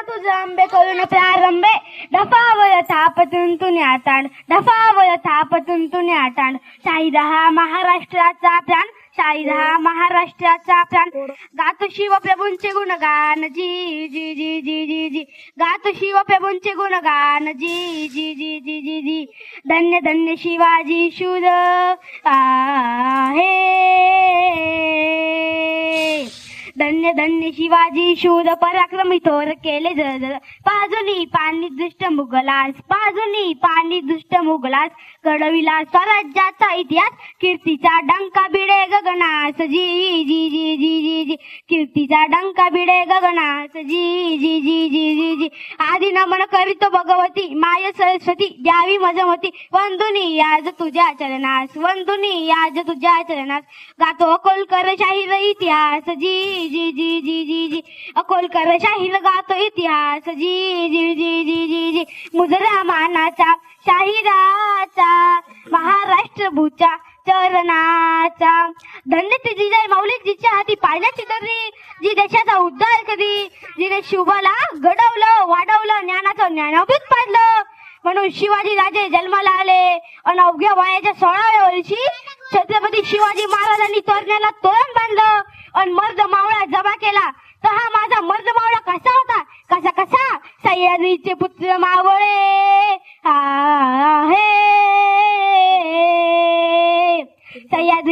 न तुझं आंबे करून प्रारंभे. डफावर थापतून तुने तांड डफावर थापतून तुने तांड शाहिदा हा महाराष्ट्राचा प्राण. शाहिदा हा महाराष्ट्राचा प्राण. गातो शिव प्रभूंचे गुणगान. जी जी जी जी जी जी. गातो शिव प्रभूंचे गुणगान. जी जी जी जी जी जी. धन्य धन्य शिवाजी शूर आहे. धन्य धन्य शिवाजी. शूर पराक्रमी थोर केले जर पाजुनी पाणी दुष्ट मुघलास पाजुनी पाणी दुष्ट मुघलास. घडविला स्वराज्याचा इतिहास कीर्तीचा डंका बिडे गगनास. जी जी जी जी जी जी. कीर्तीचा डंका बिडे गगनास. जी जी जी जी जी जी. आधी नमन करीतो भगवती. माय सरस्वती द्यावी मजमती वंदुनी याज तुझ्या चरणास वंदुनी याज तुझ्या चरणास. गातो अकोलकर शाहीर इतिहास जी जी जी जी जी जी. अकोलकर शाहीर गातो इतिहास जी जी जी जी जी जी. मुजरा मानाचा शाहिराचा महाराष्ट्र भूचा चरणाचा. धन्य ती जिजाई माऊली जिच्या हाती पाण्याची तरी जी देशाचा उद्धार करी जिने शुभाला घडवलं वाढवलं ज्ञानाचं ज्ञानाभूत पाडलं. म्हणून शिवाजी राजे जन्माला आले. आणि अवघ्या वयाच्या सोळाव्या वर्षी छत्रपती शिवाजी महाराजांनी तोरण्याला तोरण बांधलं. आणि मर्द मावळा जमा केला. तर हा माझा मर्द मावळा कसा होता? कसा कसा? सह्याद्रीचे पुत्र मावळे. आहे.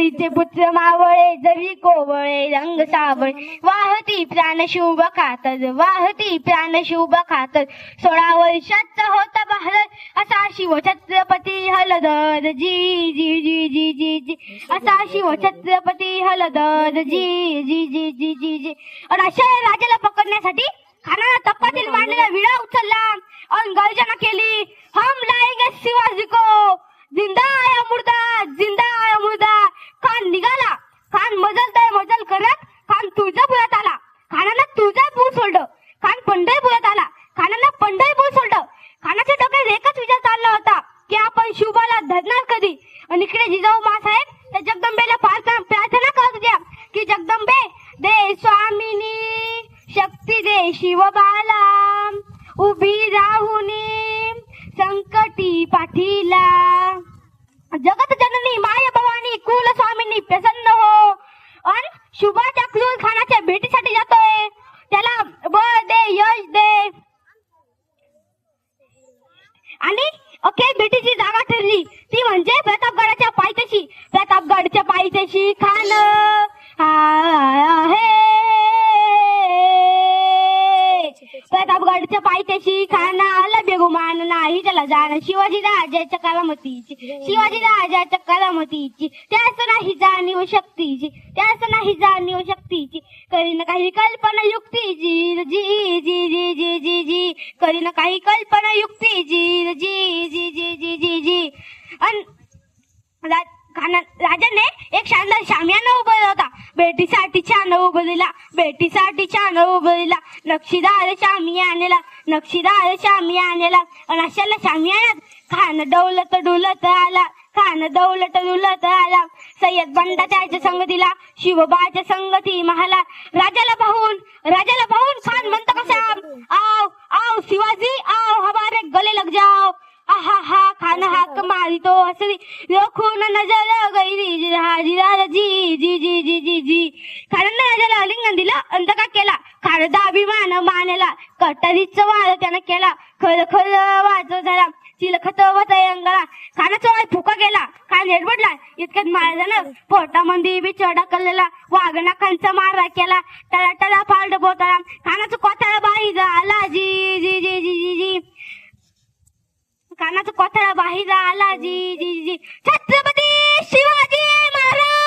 सह्याद्रीचे पुत्र मावळे जरी कोवळे रंग सावळे. वाहती प्राण शुभ खातर वाहती प्राण शुभ खातर. सोळा वर्षाचा होता भारत असा शिव छत्रपती हलदर. जी जी जी जी जी जी. असा शिव छत्रपती हलदर. जी जी जी जी जी जी. आणि अशा राजाला पकडण्यासाठी जिजाऊ मासाहेब त्या जगदंबेला प्रार्थना प्रार्थना करत द्या की जगदंबे दे स्वामिनी शक्ती दे शिवबाला उभी राहुनी संकटी पाठीला. जगत जग माय भवानी कुल स्वामिनी प्रसन्न हो अन शुभाच्या क्रूर खानाच्या भेटीसाठी जातोय त्याला बळ दे यश दे आणि अखेर भेटीची जागा ठरली. ती म्हणजे प्रतापगडाच्या पायथ्याशी. प्रतापगडच्या पायथ्याशी खान प्रतापगडच्या पायथ्याशी खाना आला बेगुमान नाही. त्याला जाण शिवाजी राजाच्या कलामतीची. शिवाजी राजाच्या कलामतीची. त्याच नाही जाणीव शक्तीची. त्याच नाही जाणीव शक्तीची. करीन काही कल्पना युक्तीची जी जी जी जी जी जी करीन काही कल्पना युक्तीची जी जी जी. रा- राजाने एक शानदार शामियाना उभारला होता. बेटीसाठी छान उभारला दिला बेटीसाठी छान उभारला. नक्षीदार शामिया आणला नक्षीदार शामिया आणला आणि अशाला शामियानात खान डौलत डुलत आला खान दौलत डुलत आला. सय्यद बंडा त्याच्या संगतीला शिवबाच्या संगती महाला. राजाला पाहून राजाला पाहून खान म्हणतो कसा आव आव शिवाजी आव हमारे गले लग जाओ. आहा हा खान हमारी तो हसरी। खून नजर गई हाजीरा जी जी जी जी जी जी। खानानं राजाला आलिंगन दिलं अंत का केला। खानदा अभिमान मानला कटारीच वार त्यानं केला। खर खर वाच झाला चिलखत अंगाला खानाचा वाय फुका गेला खान हेडबडला इतक्यात महाराजानं पोटामध्ये बी चढा कल्लेला वाघना खांचा मारा केला टळा टळा फाल्ड बोताला खानाचं कोथळा बाई झाला जी जी जी जी जी जी। कानाचा कोथळा बाहेर आला. जी जी जी. छत्रपती शिवाजी महाराज!